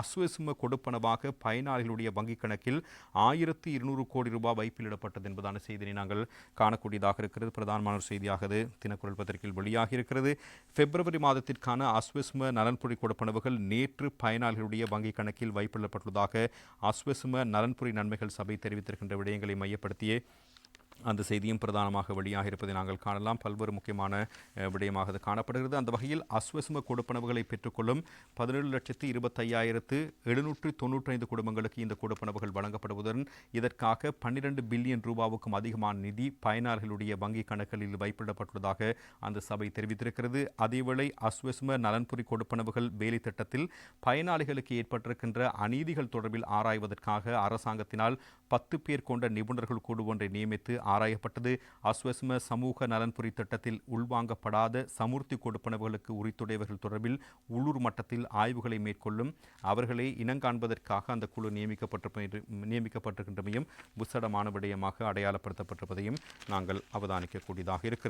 அஸ்வசும கொடுப்பனவாக பயனாளிகளுடைய வங்கிக் கணக்கில் ஆயிரத்தி இருநூறு கோடி ரூபாய் வைப்பிலிடப்பட்டது என்பதான செய்தியை நாங்கள் காணக்கூடியதாக இருக்கிறது. பிரதானமான செய்தியாக தினக்குரல் பத்திரிகையில் வெளியாகி இருக்கிறது. பிப்ரவரி மாதத்திற்கான அஸ்வசும நலன்புரி கொடுப்பனவுகள் நேற்று பயனாளிகளுடைய வங்கிக் கணக்கில் வைப்பிடப்பட்டுள்ளதாக அஸ்வசும நலன்புரி நன்மைகள் சபை தெரிவித்திருக்கின்ற விடயங்களை மையப்படுத்தியே அந்த செய்தியும் பிரதானமாக வெளியாக இருப்பதை நாங்கள் காணலாம். பல்வேறு முக்கியமான விடயமாக அது காணப்படுகிறது. அந்த வகையில் அஸ்வசும கொடுப்பனவுகளை பெற்றுக்கொள்ளும் பதினேழு லட்சத்து இருபத்தையாயிரத்து எழுநூற்று தொன்னூற்றி ஐந்து குடும்பங்களுக்கு இந்த கொடுப்பனவுகள் வழங்கப்படுவதுடன் இதற்காக பன்னிரண்டு பில்லியன் ரூபாவுக்கும் அதிகமான நிதி பயனாளர்களுடைய வங்கிக் கணக்குகளில் வைப்பிடப்பட்டுள்ளதாக அந்த சபை தெரிவித்திருக்கிறது. அதேவேளை அஸ்வசும நலன்புரி கொடுப்பனவுகள் வேலை திட்டத்தில் பயனாளிகளுக்கு ஏற்பட்டிருக்கின்ற அநீதிகள் தொடர்பில் ஆராய்வதற்காக அரசாங்கத்தினால் பத்து பேர் கொண்ட நிபுணர்கள் குழு ஒன்றை நியமித்து ஆராயப்பட்டது. அஸ்வஸ்ம சமூக நலன்புரி திட்டத்தில் உள்வாங்கப்படாத சமுர்த்தி கொடுப்பனவுகளுக்கு உரித்துடையவர்கள் தொடர்பில் உள்ளூர் மட்டத்தில் ஆய்வுகளை மேற்கொள்ளும் அவர்களை இனங்காண்பதற்காக அந்த குழு நியமிக்கப்பட்டிருப்ப நியமிக்கப்பட்டிருக்கின்றமையும் புசடமான விடயமாக அடையாளப்படுத்தப்பட்டிருப்பதையும் நாங்கள் அவதானிக்கக்கூடியதாக இருக்கிறது.